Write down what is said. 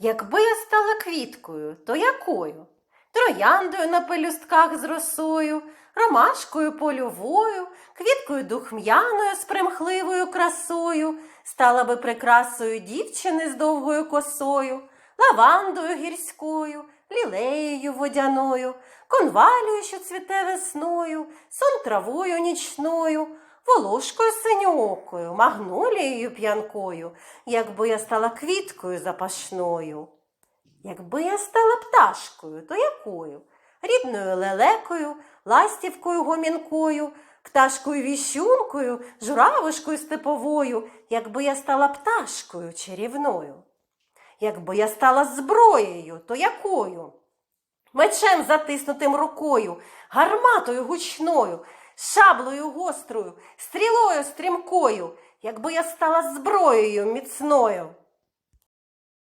Якби я стала квіткою, то якою? Трояндою на пелюстках з росою, ромашкою польовою, квіткою духм'яною з примхливою красою, стала би прикрасою дівчини з довгою косою, лавандою гірською, лілеєю водяною, конвалію, що цвіте весною, сон травою нічною, волошкою синьоокою, магнолією п'янкою, якби я стала квіткою запашною. Якби я стала пташкою, то якою? Рідною лелекою, ластівкою гомінкою, пташкою віщункою, журавушкою степовою, якби я стала пташкою чарівною. Якби я стала зброєю, то якою? Мечем затиснутим рукою, гарматою гучною, шаблею гострою, стрілою стрімкою, якби я стала зброєю міцною.